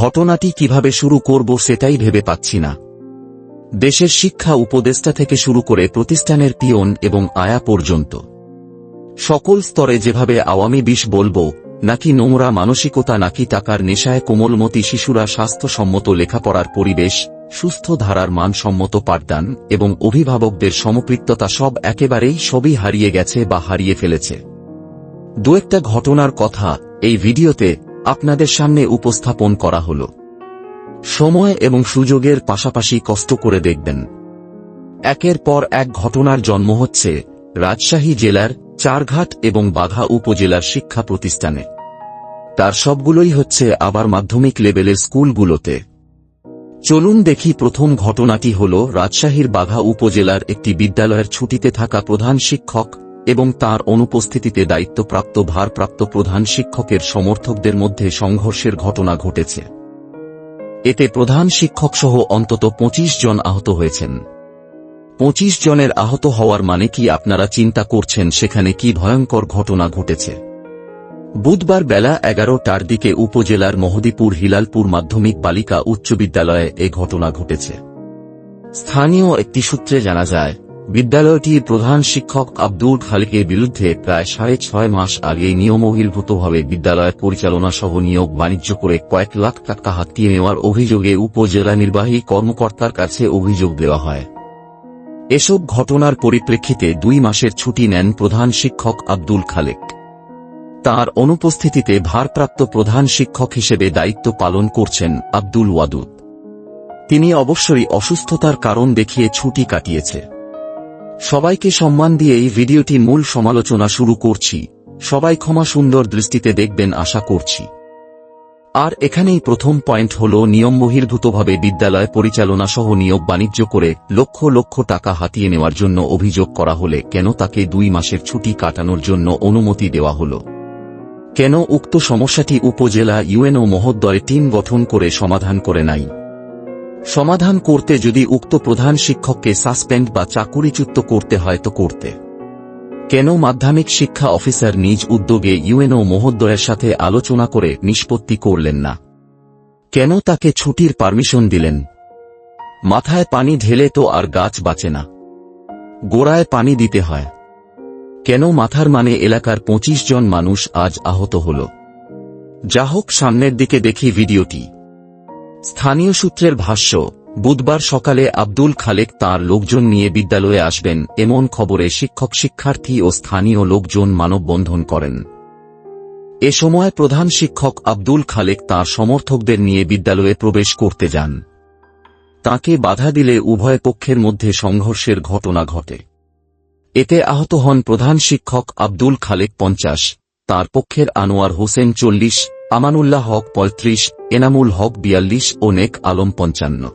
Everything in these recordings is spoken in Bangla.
ঘটনাটি কীভাবে শুরু করব সেটাই ভেবে পাচ্ছি না। দেশের শিক্ষা উপদেষ্টা থেকে শুরু করে প্রতিষ্ঠানের পিয়ন এবং আয়া পর্যন্ত। সকল স্তরে যেভাবে আওয়ামী বিষ বলব, নাকি নোংরা মানসিকতা, নাকি টাকার নেশায় কোমলমতি শিশুরা স্বাস্থ্যসম্মত লেখাপড়ার পরিবেশ, সুস্থ ধারার মানসম্মত পাঠদান এবং অভিভাবকদের সমপৃত্ততা সব একেবারেই সবই হারিয়ে গেছে বা হারিয়ে ফেলেছে। দু একটা ঘটনার কথা এই ভিডিওতে আপনাদের সামনে উপস্থাপন করা হল। সময় এবং সুযোগের পাশাপাশি কষ্ট করে দেখবেন। একের পর এক ঘটনার জন্ম হচ্ছে রাজশাহী জেলার চারঘাট এবং বাঘা উপজেলার শিক্ষা প্রতিষ্ঠানে। তার সবগুলোই হচ্ছে আবার মাধ্যমিক লেভেলের স্কুলগুলোতে। চলুন দেখি প্রথম ঘটনাটি হল রাজশাহীর বাঘা উপজেলার একটি বিদ্যালয়ের ছুটিতে থাকা প্রধান শিক্ষক এবং তার অনুপস্থিতিতে দায়িত্বপ্রাপ্ত ভারপ্রাপ্ত প্রধান শিক্ষকের সমর্থকদের মধ্যে সংঘর্ষের ঘটনা ঘটেছে। এতে প্রধান শিক্ষক সহ অন্তত ২৫ জন আহত হয়েছেন। পঁচিশ জনের আহত হওয়ার মানে কি আপনারা চিন্তা করছেন সেখানে কি ভয়ঙ্কর ঘটনা ঘটেছে? বুধবার বেলা এগারোটার দিকে উপজেলার মহদীপুর হিলালপুর মাধ্যমিক বালিকা উচ্চ বিদ্যালয়ে এ ঘটনা ঘটেছে। স্থানীয় একটি সূত্রে জানা যায় বিদ্যালয়টির প্রধান শিক্ষক আব্দুল খালিকের বিরুদ্ধে প্রায় সাড়ে ছয় মাস আগে নিয়মবহির্ভূতভাবে বিদ্যালয়ের পরিচালনা সহ নিয়োগ বাণিজ্য করে কয়েক লাখ টাকা হাতিয়ে নেওয়ার অভিযোগে উপজেলা নির্বাহী কর্মকর্তার কাছে অভিযোগ দেওয়া হয়। এসব ঘটনার পরিপ্রেক্ষিতে দুই মাসের ছুটি নেন প্রধান শিক্ষক আব্দুল খালেক। তার অনুপস্থিতিতে ভারপ্রাপ্ত প্রধান শিক্ষক হিসেবে দায়িত্ব পালন করছেন আব্দুল ওয়াদুদ। তিনি অবশ্যই অসুস্থতার কারণ দেখিয়ে ছুটি কাটিয়েছে। সবাইকে সম্মান দিয়ে এই ভিডিওটি মূল সমালোচনা শুরু করছি। সবাই ক্ষমা সুন্দর দৃষ্টিতে দেখবেন আশা করছি। আর এখানেই প্রথম পয়েন্ট হল নিয়ম বহির্ভূতভাবে বিদ্যালয় পরিচালনা সহ নিয়োগ বাণিজ্য করে লক্ষ লক্ষ টাকা হাতিয়ে নেওয়ার জন্য অভিযোগ করা হলে কেন তাকে দুই মাসের ছুটি কাটানোর জন্য অনুমতি দেওয়া হল? কেন উক্ত সমস্যাটি উপজেলা ইউএনও মহোদয় টিম গঠন করে সমাধান করে নাই? সমাধান করতে যদি উক্ত প্রধান শিক্ষককে সাসপেন্ড বা চাকুরিচ্যুত করতে হয় তো করতে। কেন মাধ্যমিক শিক্ষা অফিসার নিজ উদ্যোগে ইউএনও মহোদয়ের সাথে আলোচনা করে নিষ্পত্তি করলেন না? কেন তাকে ছুটির পারমিশন দিলেন? মাথায় পানি ঢেলে তো আর গাছ বাঁচে না। গোড়ায় পানি দিতে হয়। কেন মাথার মানে এলাকার ২৫ জন মানুষ আজ আহত হল? যা হোক সামনের দিকে দেখি ভিডিওটি। স্থানীয় সূত্রের ভাষ্য, বুধবার সকালে আব্দুল খালেক তার লোকজন নিয়ে বিদ্যালয়ে আসবেন এমন খবরে শিক্ষক শিক্ষার্থী ও স্থানীয় লোকজন মানববন্ধন করেন। এ সময় প্রধান শিক্ষক আব্দুল খালেক তার সমর্থকদের নিয়ে বিদ্যালয়ে প্রবেশ করতে যান। তাকে বাধা দিলে উভয় পক্ষের মধ্যে সংঘর্ষের ঘটনা ঘটে। এতে আহত হন প্রধান শিক্ষক আব্দুল খালেক পঞ্চাশ, তার পক্ষের আনোয়ার হোসেন চল্লিশ, আমানুল্লাহ হক পঁয়ত্রিশ এনামুল হক বিয়াল্লিশ ও নেক আলম পঞ্চান্ন।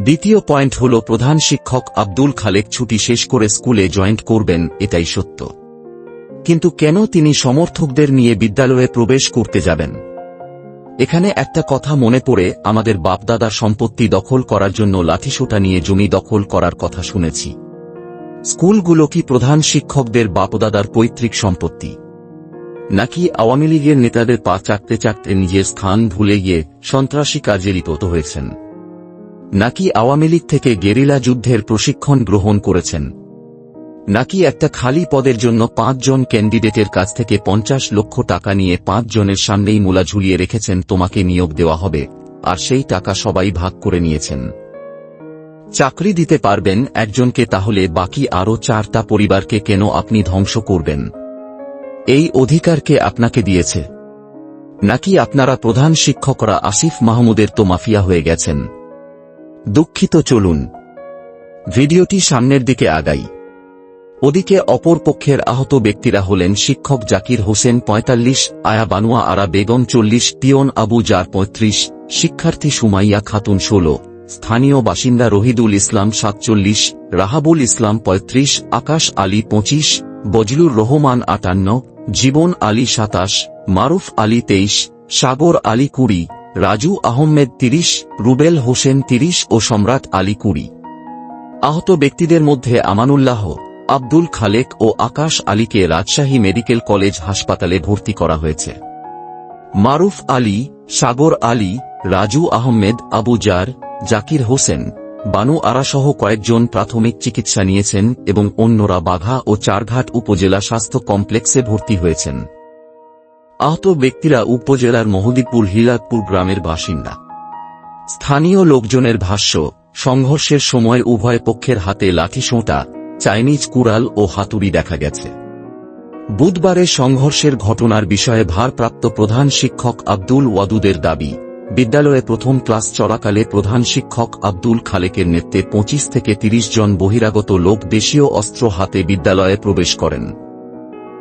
দ্বিতীয় পয়েন্ট হল প্রধান শিক্ষক আব্দুল খালেক ছুটি শেষ করে স্কুলে জয়েন্ট করবেন, এটাই সত্য। কিন্তু কেন তিনি সমর্থকদের নিয়ে বিদ্যালয়ে প্রবেশ করতে যাবেন? এখানে একটা কথা মনে পড়ে, আমাদের বাপদাদার সম্পত্তি দখল করার জন্য লাঠিসোটা নিয়ে জমি দখল করার কথা শুনেছি। স্কুলগুলো কি প্রধান শিক্ষকদের বাপদাদার পৈতৃক সম্পত্তি? নাকি আওয়ামী লীগের নেতাদের পা চাকতে চাকতে নিজের স্থান ভুলে গিয়ে সন্ত্রাসী কাজে লিপ্ত হয়েছেন? নাকি আওয়ামী লীগ থেকে গেরিলা যুদ্ধের প্রশিক্ষণ গ্রহণ করেছেন? নাকি একটা খালি পদের জন্য পাঁচজন ক্যান্ডিডেটের কাছ থেকে পঞ্চাশ লক্ষ টাকা নিয়ে পাঁচ জনের সামনেই মূলা ঝুলিয়ে রেখেছেন তোমাকে নিয়োগ দেওয়া হবে, আর সেই টাকা সবাই ভাগ করে নিয়েছেন। চাকরি দিতে পারবেন একজনকে তাহলে বাকি আরও চারটা পরিবারকে কেন আপনি ধ্বংস করবেন? এই অধিকারকে আপনাকে দিয়েছে। নাকি আপনারা প্রধান শিক্ষকরা আসিফ মাহমুদের তো মাফিয়া হয়ে গেছেন। দুঃখিত, চলুন। ভিডিওটি সামনের দিকে আগাই। ওদিকে অপর পক্ষের আহত ব্যক্তিরা হলেন শিক্ষক জাকির হোসেন পঁয়তাল্লিশ, আয়া বানুয়া আরা বেগম চল্লিশ, পিয়ন আবু জার পঁয়ত্রিশ, শিক্ষার্থী সুমাইয়া খাতুন ষোলো, স্থানীয় বাসিন্দা রহিদুল ইসলাম সাতচল্লিশ, রাহাবুল ইসলাম পঁয়ত্রিশ, আকাশ আলী পঁচিশ, বজলুর রহমান আটান্ন জীবন আলী সাতাশ, মারুফ আলী তেইশ, সাগর আলী কুড়ি, রাজু আহমেদ তিরিশ, রুবেল হোসেন তিরিশ ও সম্রাট আলী কুড়ি। আহত ব্যক্তিদের মধ্যে আমানুল্লাহ, আব্দুল খালেক ও আকাশ আলীকে রাজশাহী মেডিকেল কলেজ হাসপাতালে ভর্তি করা হয়েছে। মারুফ আলী, সাগর আলী, রাজু আহমেদ, আবু জার, জাকির হোসেন বানু আরাসহ কয়েকজন প্রাথমিক চিকিৎসা নিয়েছেন এবং অন্যরা বাঘা ও চারঘাট উপজেলা স্বাস্থ্য কমপ্লেক্সে ভর্তি হয়েছেন। আহত ব্যক্তিরা উপজেলার মহদীপুর হিলাদপুর গ্রামের বাসিন্দা। স্থানীয় লোকজনের ভাষ্য, সংঘর্ষের সময় উভয় পক্ষের হাতে লাঠিসোঁটা চাইনিজ কুড়াল ও হাতুড়ি দেখা গেছে। বুধবারে সংঘর্ষের ঘটনার বিষয়ে ভারপ্রাপ্ত প্রধান শিক্ষক আব্দুল ওয়াদুদের দাবি বিদ্যালয়ে প্রথম ক্লাস চলাকালে প্রধান শিক্ষক আব্দুল খালেকের নেতৃত্বে পঁচিশ থেকে ৩০ জন বহিরাগত লোক দেশীয় অস্ত্র হাতে বিদ্যালয়ে প্রবেশ করেন।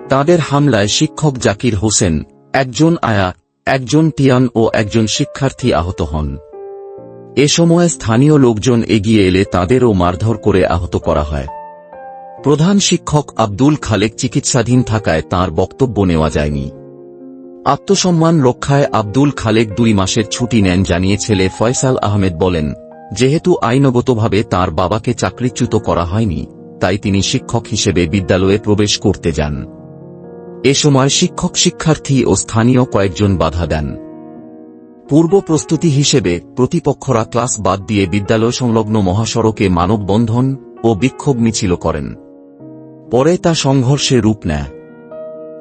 তাদের হামলায় শিক্ষক জাকির হোসেন, একজন আয়া, একজন টিয়ান ও একজন শিক্ষার্থী আহত হন। এ সময় স্থানীয় লোকজন এগিয়ে এলে তাদেরও মারধর করে আহত করা হয়। প্রধান শিক্ষক আব্দুল খালেক চিকিৎসাধীন থাকায় তার বক্তব্য নেওয়া যায়নি। আত্মসম্মান রক্ষায় আব্দুল খালেক দুই মাসের ছুটি নেন জানিয়ে ছেলে ফয়সাল আহমেদ বলেন, যেহেতু আইনগতভাবে তার বাবাকে চাকরিচ্যুত করা হয়নি, তাই তিনি শিক্ষক হিসেবে বিদ্যালয়ে প্রবেশ করতে যান। এ সময় শিক্ষক শিক্ষার্থী ও স্থানীয় কয়েকজন বাধা দেন। পূর্ব প্রস্তুতি হিসেবে প্রতিপক্ষরা ক্লাস বাদ দিয়ে বিদ্যালয় সংলগ্ন মহাসড়কে মানববন্ধন ও বিক্ষোভ মিছিল করেন। পরে তা সংঘর্ষে রূপ নেয়।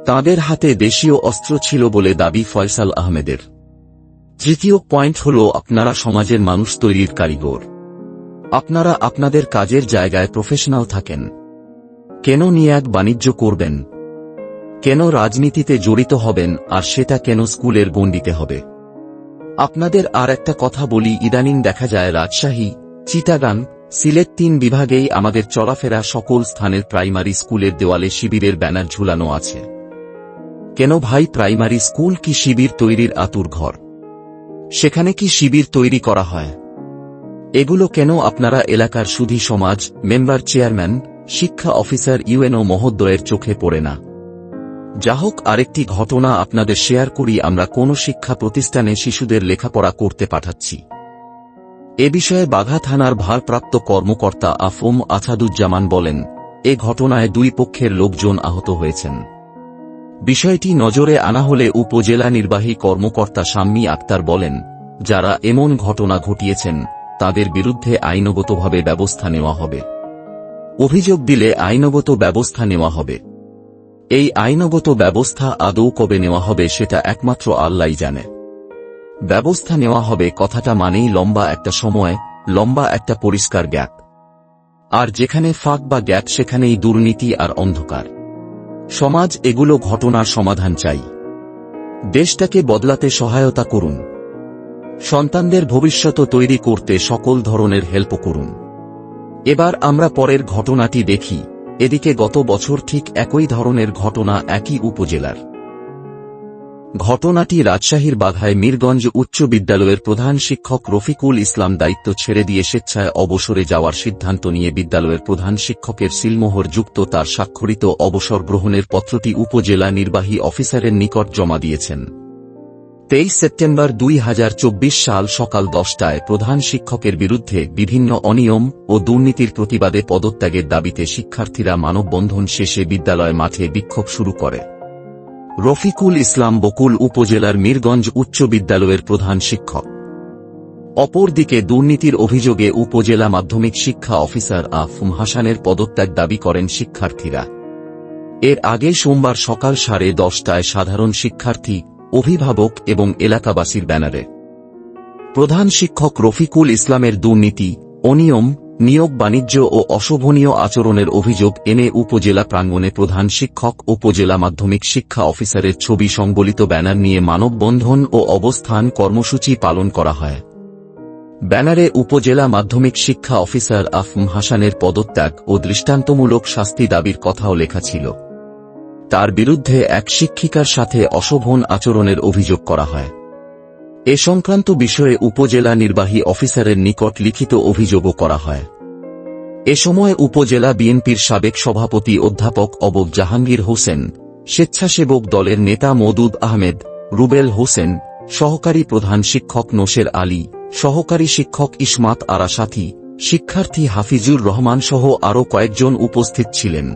তাদের হাতে দেশীয় অস্ত্র ছিল বলে দাবি ফয়সাল আহমেদের। তৃতীয় পয়েন্ট হল আপনারা সমাজের মানুষ তৈরির কারিগর। আপনারা আপনাদের কাজের জায়গায় প্রফেশনাল থাকেন। কেন নিয়ে এক বাণিজ্য করবেন? কেন রাজনীতিতে জড়িত হবেন আর সেটা কেন স্কুলের গণ্ডিতে হবে? আপনাদের আর একটা কথা বলি, ইদানিং দেখা যায় রাজশাহী চিটাগান সিলেট তিন বিভাগেই আমাদের চলাফেরা সকল স্থানের প্রাইমারি স্কুলের দেওয়ালে শিবিরের ব্যানার ঝুলানো আছে। কেন ভাই প্রাইমারি স্কুল কি শিবির তৈরির আতুর ঘর? সেখানে কি শিবির তৈরি করা হয়? এগুলো কেন আপনারা এলাকার সুধী সমাজ, মেম্বার চেয়ারম্যান, শিক্ষা অফিসার ইউএনও মহোদয়ের চোখে পড়ে না? যা হোক, আরেকটি ঘটনা আপনাদের শেয়ার করি, আমরা কোন শিক্ষা প্রতিষ্ঠানে শিশুদের লেখাপড়া করতে পাঠাচ্ছি। এ বিষয়ে বাঘা থানার ভারপ্রাপ্ত কর্মকর্তা আফম আছাদুজ্জামান বলেন, এ ঘটনায় দুই পক্ষের লোকজন আহত হয়েছেন। বিষয়টি নজরে আনা হলে উপজেলা নির্বাহী কর্মকর্তা শাম্মী আক্তার বলেন, যারা এমন ঘটনা ঘটিয়েছেন, তাদের বিরুদ্ধে আইনগতভাবে ব্যবস্থা নেওয়া হবে। অভিযোগ দিলে আইনগত ব্যবস্থা নেওয়া হবে। এই আইনগত ব্যবস্থা আদৌ কবে নেওয়া হবে সেটা একমাত্র আল্লাই জানে। ব্যবস্থা নেওয়া হবে কথাটা মানেই লম্বা একটা সময়, লম্বা একটা পরিষ্কার গ্যাপ। আর যেখানে ফাঁক বা গ্যাপ, সেখানেই দুর্নীতি আর অন্ধকার। সমাজ এগুলো ঘটনার সমাধান চাই। দেশটাকে বদলাতে সহায়তা করুন। সন্তানদের ভবিষ্যৎ তৈরি করতে সকল ধরনের হেল্প করুন। এবার আমরা পরের ঘটনাটি দেখি। এদিকে গত বছর ঠিক একই ধরনের ঘটনা একই উপজেলার। ঘটনাটি রাজশাহীর বাঘায় মীরগঞ্জ উচ্চ বিদ্যালয়ের প্রধান শিক্ষক রফিকুল ইসলাম দায়িত্ব ছেড়ে দিয়ে স্বেচ্ছায় অবসরে যাওয়ার সিদ্ধান্ত নিয়ে বিদ্যালয়ের প্রধান শিক্ষকের সিলমোহর যুক্ত তার স্বাক্ষরিত অবসর গ্রহণের পত্রটি উপজেলা নির্বাহী অফিসারের নিকট জমা দিয়েছেন। তেইশ সেপ্টেম্বর দুই হাজার চব্বিশ সাল সকাল দশটায় প্রধান শিক্ষকের বিরুদ্ধে বিভিন্ন অনিয়ম ও দুর্নীতির প্রতিবাদে পদত্যাগের দাবিতে শিক্ষার্থীরা মানববন্ধন শেষে বিদ্যালয় মাঠে বিক্ষোভ শুরু করে। রফিকুল ইসলাম বকুল উপজেলার মীরগঞ্জ উচ্চ বিদ্যালয়ের প্রধান শিক্ষক। অপরদিকে দুর্নীতির অভিযোগে উপজেলা মাধ্যমিক শিক্ষা অফিসার আফম হাসানের পদত্যাগ দাবি করেন শিক্ষার্থীরা। এর আগে সোমবার সকাল সাড়ে দশটায় সাধারণ শিক্ষার্থী, অভিভাবক এবং এলাকাবাসীর ব্যানারে। প্রধান শিক্ষক রফিকুল ইসলামের দুর্নীতি, অনিয়ম নিয়োগ বাণিজ্য ও অশোভনীয় আচরণের অভিযোগ এনে উপজেলা প্রাঙ্গণে প্রধান শিক্ষক, উপজেলা মাধ্যমিক শিক্ষা অফিসারের ছবি সংবলিত ব্যানার নিয়ে মানববন্ধন ও অবস্থান কর্মসূচি পালন করা হয়। ব্যানারে উপজেলা মাধ্যমিক শিক্ষা অফিসার আফম হাসানের পদত্যাগ ও দৃষ্টান্তমূলক শাস্তি দাবির কথাও লেখা ছিল। তার বিরুদ্ধে এক শিক্ষিকার সাথে অশোভন আচরণের অভিযোগ করা হয়। এ সংক্রান্ত বিষয়ে উপজেলা নির্বাহী অফিসারের নিকট লিখিত অভিযোগও করা হয়। এ সময় উপজেলা বিএনপির সাবেক সভাপতি অধ্যাপক অবব জাহাঙ্গীর হোসেন, স্বেচ্ছাসেবক দলের নেতা মদুদ আহমেদ, রুবেল হোসেন, সহকারী প্রধান শিক্ষক নোশের আলী, সহকারী শিক্ষক ইসমাত আরা সাথী শিক্ষার্থী হাফিজুর রহমান সহ আরও কয়েকজন উপস্থিত ছিলেন।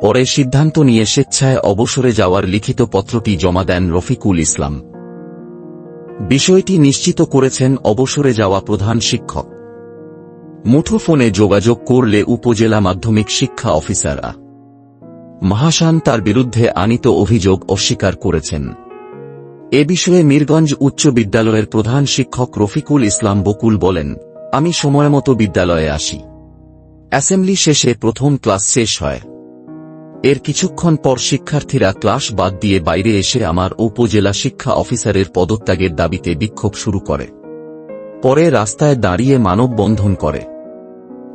পরে সিদ্ধান্ত নিয়ে স্বেচ্ছায় অবসরে যাওয়ার লিখিত পত্রটি জমা দেন রফিকুল ইসলাম। বিষয়টি নিশ্চিত করেছেন অবসরে যাওয়া প্রধান শিক্ষক। মুঠোফোনে যোগাযোগ করলে উপজেলা মাধ্যমিক শিক্ষা অফিসাররা মাহাসান তার বিরুদ্ধে আনিত অভিযোগ অস্বীকার করেছেন। এ বিষয়ে মিরগঞ্জ উচ্চ বিদ্যালয়ের প্রধান শিক্ষক রফিকুল ইসলাম বকুল বলেন, আমি সময়মতো বিদ্যালয়ে আসি। অ্যাসেম্বলি শেষে প্রথম ক্লাস শেষ হয়। এর কিছুক্ষণ পর শিক্ষার্থীরা ক্লাস বাদ দিয়ে বাইরে এসে আমার উপজেলা শিক্ষা অফিসারের পদত্যাগের দাবিতে বিক্ষোভ শুরু করে। পরে রাস্তায় দাঁড়িয়ে মানববন্ধন করে।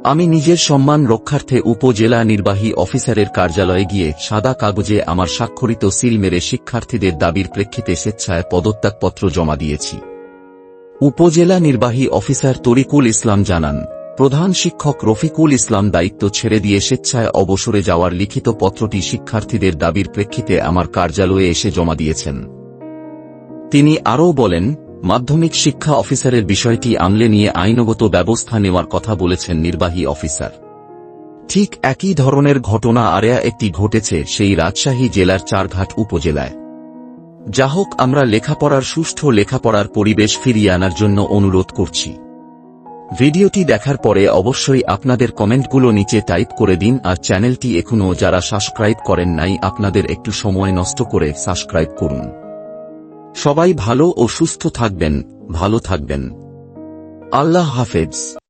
আমি নিজের সম্মান রক্ষার্থে উপজেলা নির্বাহী অফিসারের কার্যালয়ে গিয়ে সাদা কাগজে আমার স্বাক্ষরিত সিল মেরে শিক্ষার্থীদের দাবির প্রেক্ষিতে স্বেচ্ছায় পদত্যাগপত্র জমা দিয়েছি। উপজেলা নির্বাহী অফিসার তরিকুল ইসলাম জানান প্রধান শিক্ষক রফিকুল ইসলাম দায়িত্ব ছেড়ে দিয়ে স্বেচ্ছায় অবসরে যাওয়ার লিখিত পত্রটি শিক্ষার্থীদের দাবির প্রেক্ষিতে আমার কার্যালয়ে এসে জমা দিয়েছেন। তিনি আরও বলেন, মাধ্যমিক শিক্ষা অফিসারের বিষয়টি আমলে নিয়ে আইনগত ব্যবস্থা নেওয়ার কথা বলেছেন নির্বাহী অফিসার। ঠিক একই ধরনের ঘটনা আরেয়া একটি ঘটেছে সেই রাজশাহী জেলার চারঘাট উপজেলায়। যা হোক, আমরা লেখাপড়ার সুষ্ঠু লেখাপড়ার পরিবেশ ফিরিয়ে আনার জন্য অনুরোধ করছি। ভিডিওটি দেখার পরে অবশ্যই আপনাদের কমেন্টগুলো নিচে টাইপ করে দিন আর চ্যানেলটি এখনও যারা সাবস্ক্রাইব করেন নাই আপনাদের একটু সময় নষ্ট করে সাবস্ক্রাইব করুন। সবাই ভালো ও সুস্থ থাকবেন, ভালো থাকবেন। আল্লাহ হাফেজ।